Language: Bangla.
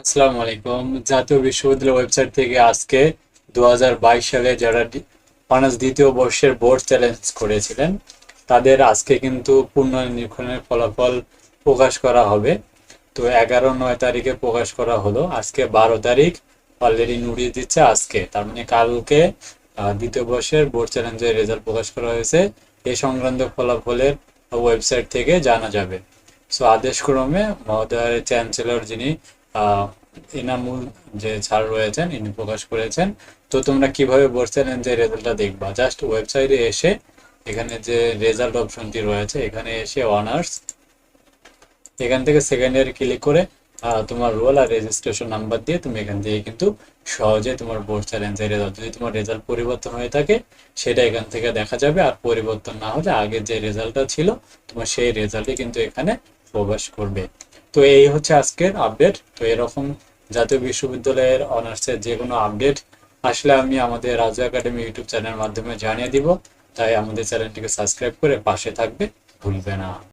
আসসালামু আলাইকুম। জাতীয় বিশ্ববিদ্যালয় ওয়েবসাইট থেকে আজকে দুহাজার বাইশ সালে যারা অনার্স দ্বিতীয় বর্ষের বোর্ড চ্যালেঞ্জ করেছিলেন, তাদের আজকে কিন্তু পুনর্নিরীক্ষণের ফলাফল প্রকাশ করা হবে। তো এগারো নয় তারিখে প্রকাশ করা হলো। আজকে বারো তারিখ অলরেডি নুড়িয়ে দিচ্ছে আজকে। তার মানে কালকে দ্বিতীয় বর্ষের বোর্ড চ্যালেঞ্জের রেজাল্ট প্রকাশ করা হয়েছে। এই সংক্রান্ত ফলাফলের ওয়েবসাইট থেকে জানা যাবে। সো আদেশক্রমে মহোদয়ের চ্যান্সেলর যিনি এনামুল যে স্যার রয়েছেন, ইনি প্রকাশ করেছেন। তো তোমরা কীভাবে বলছিলেন যে রেজাল্টটা দেখবা? জাস্ট ওয়েবসাইটে এসে এখানে যে রেজাল্ট অপশনটি রয়েছে, এখানে এসে অনার্স এখান থেকে সেকেন্ড ইয়ার ক্লিক করে তোমার রোল আর রেজিস্ট্রেশন নাম্বার দিয়ে তুমি এখান থেকে কিন্তু সহজে তোমার বোর্ড চ্যালেঞ্জের রেজাল্ট, যদি তোমার রেজাল্ট পরিবর্তন হয়ে থাকে, সেটা এখান থেকে দেখা যাবে। আর পরিবর্তন না হলে আগের যে রেজাল্টটা ছিল, তোমার সেই রেজাল্টই কিন্তু এখানে প্রকাশ করবে। তো এই হচ্ছে আজকের আপডেট তো এরকম জাতীয় বিশ্ববিদ্যালয়ের অনার্সের যে কোনো আপডেট আসলে আমি আমাদের রাজু একাডেমি ইউটিউব চ্যানেলের মাধ্যমে জানিয়ে দিব। তাই আমাদের চ্যানেলটিকে সাবস্ক্রাইব করে পাশে থাকবে। ভুলবে না।